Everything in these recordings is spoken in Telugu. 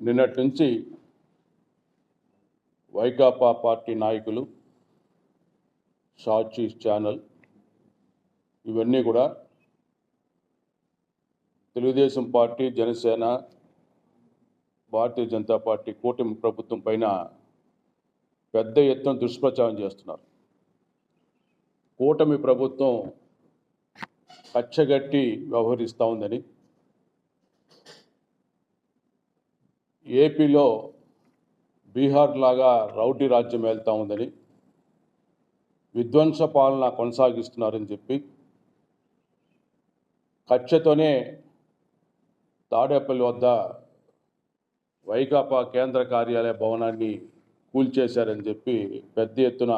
నిన్నటి నుంచి వైకాపా పార్టీ నాయకులు సాక్షి ఛానల్ ఇవన్నీ కూడా తెలుగుదేశం పార్టీ జనసేన భారతీయ జనతా పార్టీ కూటమి ప్రభుత్వం పైన పెద్ద ఎత్తున దుష్ప్రచారం చేస్తున్నారు. కూటమి ప్రభుత్వం కచ్చగట్టి వ్యవహరిస్తూ ఉందని ఏపీలో బీహార్ లాగా రౌడీ రాజ్యం వెళ్తూ ఉందని విధ్వంస పాలన కొనసాగిస్తున్నారని చెప్పి కక్షతోనే తాడేపల్లి వద్ద వైకాపా కేంద్ర కార్యాలయ భవనాన్ని కూల్చేశారని చెప్పి పెద్ద ఎత్తున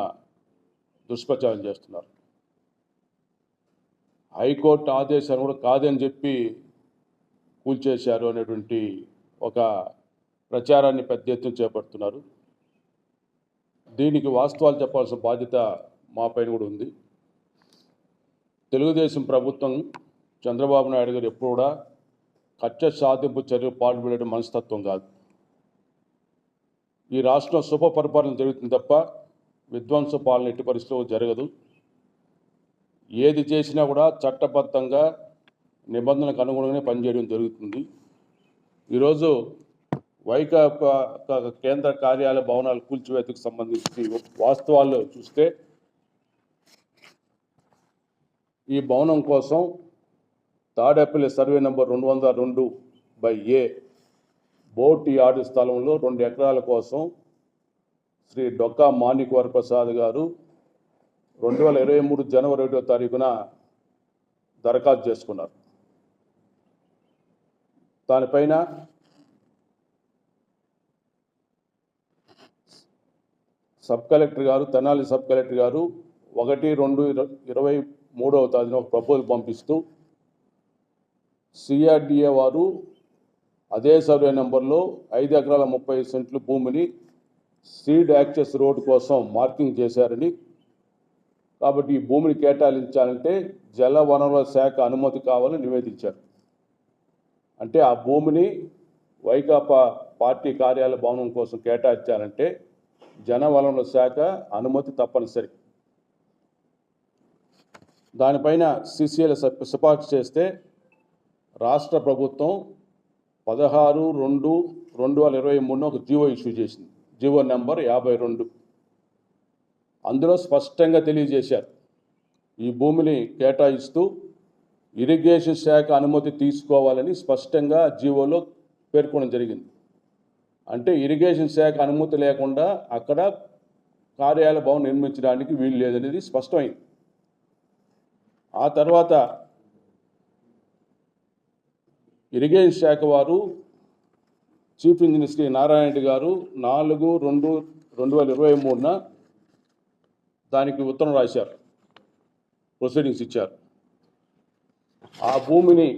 దుష్ప్రచారం చేస్తున్నారు. హైకోర్టు ఆదేశాన్ని కూడా కాదని చెప్పి కూల్చేశారు అనేటువంటి ఒక ప్రచారాన్ని పెద్ద ఎత్తున చేపడుతున్నారు. దీనికి వాస్తవాలు చెప్పాల్సిన బాధ్యత మా పైన కూడా ఉంది. తెలుగుదేశం ప్రభుత్వం చంద్రబాబు నాయుడు గారు ఎప్పుడు కూడా కక్ష సాధింపు చర్యలు పాల్పడడం మనస్తత్వం కాదు. ఈ రాష్ట్రం శుభ పరిపాలన జరుగుతుంది తప్ప విధ్వంస పాలన ఎట్టి పరిస్థితుల్లో జరగదు. ఏది చేసినా కూడా చట్టబద్ధంగా నిబంధనలకు అనుగుణంగానే పనిచేయడం జరుగుతుంది. ఈరోజు వైకాపా కేంద్ర కార్యాలయ భవనాల కూల్చివేతకు సంబంధించి వాస్తవాలు చూస్తే ఈ భవనం కోసం తాడేపల్లి సర్వే నెంబర్ రెండు వందల రెండు బై ఏ బోట్ యార్డు స్థలంలో రెండు ఎకరాల కోసం శ్రీ డొక్కా మాణిక్వర ప్రసాద్ గారు రెండు వేల ఇరవై మూడు జనవరి ఒకటో తారీఖున దరఖాస్తు చేసుకున్నారు. దానిపైన సబ్ కలెక్టర్ గారు తెనాలి సబ్ కలెక్టర్ గారు ఒకటి రెండు ఇరవై మూడవ తేదీన ఒక ప్రపోజల్ పంపిస్తూ సిఆర్డిఏ వారు అదే సర్వే నెంబర్లో ఐదు ఎకరాల ముప్పై సెంట్లు భూమిని సీడ్ యాక్సెస్ రోడ్ కోసం మార్కింగ్ చేశారని. కాబట్టి ఈ భూమిని కేటాయించాలంటే జల వనరుల శాఖ అనుమతి కావాలని నివేదించారు. అంటే ఆ భూమిని వైకాపా పార్టీ కార్యాలయ భవనం కోసం కేటాయించాలంటే జన వనరుల శాఖ అనుమతి తప్పనిసరి. దానిపైన సిసిఎల్ సిఫార్సు చేస్తే రాష్ట్ర ప్రభుత్వం పదహారు రెండు రెండు వేల ఇరవై మూడున ఒక జీవో ఇష్యూ చేసింది. జీవో నెంబర్ యాభై రెండు. అందులో స్పష్టంగా తెలియజేశారు. ఈ భూమిని కేటాయిస్తూ ఇరిగేషన్ శాఖ అనుమతి తీసుకోవాలని స్పష్టంగా జీవోలో పేర్కొనడం జరిగింది. అంటే ఇరిగేషన్ శాఖ అనుమతి లేకుండా అక్కడ కార్యాలయ భవనం నిర్మించడానికి వీలు లేదనేది స్పష్టమైంది. ఆ తర్వాత ఇరిగేషన్ శాఖ వారు చీఫ్ ఇంజనీర్ శ్రీ నారాయణ రెడ్డి గారు నాలుగు రెండు రెండు వేల ఇరవై మూడున దానికి ఉత్తరం రాశారు. ప్రొసీడింగ్స్ ఇచ్చారు. ఆ భూమిని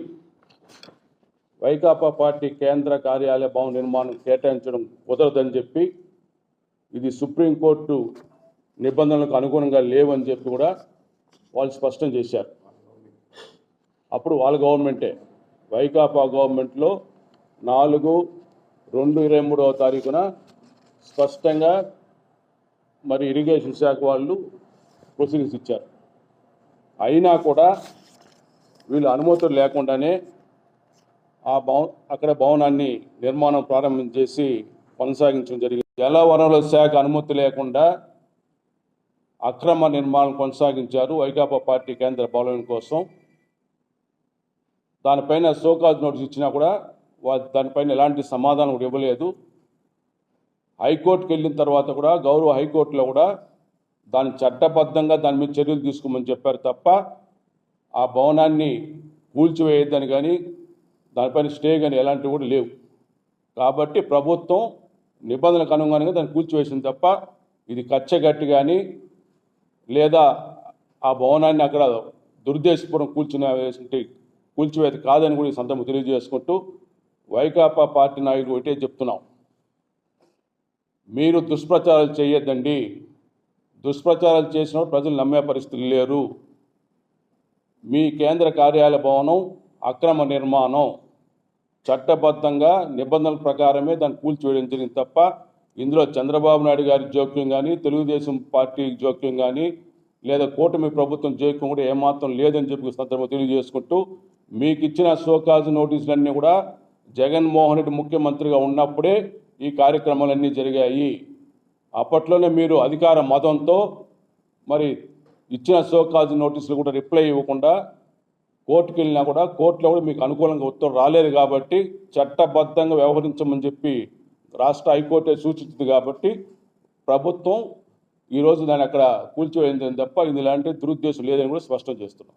వైకాపా పార్టీ కేంద్ర కార్యాలయ భవన నిర్మాణం కేటాయించడం కుదరదని చెప్పి ఇది సుప్రీంకోర్టు నిబంధనలకు అనుగుణంగా లేవని చెప్పి కూడా వాళ్ళు స్పష్టం చేశారు. అప్పుడు వాళ్ళ గవర్నమెంటే. వైకాపా గవర్నమెంట్లో నాలుగు రెండు ఇరవై మూడవ తారీఖున స్పష్టంగా మరి ఇరిగేషన్ శాఖ వాళ్ళు ప్రొసీడింగ్స్ ఇచ్చారు. అయినా కూడా వీళ్ళు అనుమతులు లేకుండానే ఆ భవ అక్కడ భవనాన్ని నిర్మాణం ప్రారంభం చేసి కొనసాగించడం జరిగింది. జలవనరుల శాఖ అనుమతి లేకుండా అక్రమ నిర్మాణం కొనసాగించారు వైకాపా పార్టీ కేంద్ర బలం కోసం. దానిపైన సోకాజ్ నోటీస్ ఇచ్చినా కూడా వారు దానిపైన ఎలాంటి సమాధానం కూడా ఇవ్వలేదు. హైకోర్టుకి వెళ్ళిన తర్వాత కూడా గౌరవ హైకోర్టులో కూడా దాని చట్టబద్ధంగా దాని మీద చర్యలు తీసుకోమని చెప్పారు తప్ప ఆ భవనాన్ని కూల్చివేయద్దని కానీ దానిపైన స్టే కానీ ఎలాంటివి కూడా లేవు. కాబట్టి ప్రభుత్వం నిబంధనలకు అనుగుణంగా దాన్ని కూల్చివేసింది తప్ప ఇది కచ్చగట్టి కానీ లేదా ఆ భవనాన్ని అక్కడ దుర్దేశపూర్వం కూల్చిన కూల్చివేత కాదని కూడా ఈ సందర్భం తెలియజేసుకుంటూ వైకాపా పార్టీ నాయకులు ఒకటే చెప్తున్నాం. మీరు దుష్ప్రచారాలు చేయొద్దండి. దుష్ప్రచారాలు చేసిన ప్రజలు నమ్మే పరిస్థితులు లేరు. మీ కేంద్ర కార్యాలయ భవనం అక్రమ నిర్మాణం. చట్టబద్ధంగా నిబంధనల ప్రకారమే దాన్ని కూల్చివేయడం జరిగింది తప్ప ఇందులో చంద్రబాబు నాయుడు గారి జోక్యం కానీ తెలుగుదేశం పార్టీ జోక్యం కానీ లేదా కూటమి ప్రభుత్వం జోక్యం కూడా ఏమాత్రం లేదని చెప్పి సందర్భంగా తెలియజేసుకుంటూ మీకు ఇచ్చిన షోకాజ్ నోటీసులన్నీ కూడా జగన్మోహన్ రెడ్డి ముఖ్యమంత్రిగా ఉన్నప్పుడే ఈ కార్యక్రమాలన్నీ జరిగాయి. అప్పట్లోనే మీరు అధికార మతంతో మరి ఇచ్చిన షోకాజ్ నోటీసులు కూడా రిప్లై ఇవ్వకుండా కోర్టుకి వెళ్ళినా కూడా కోర్టులో కూడా మీకు అనుకూలంగా ఉత్తర్వు రాలేదు కాబట్టి చట్టబద్ధంగా వ్యవహరించమని చెప్పి రాష్ట్ర హైకోర్టే సూచించింది కాబట్టి ప్రభుత్వం ఈరోజు దాన్ని అక్కడ కూల్చివేయింది తప్ప ఇది లాంటి దురుద్దేశం లేదని కూడా స్పష్టం చేస్తున్నాం.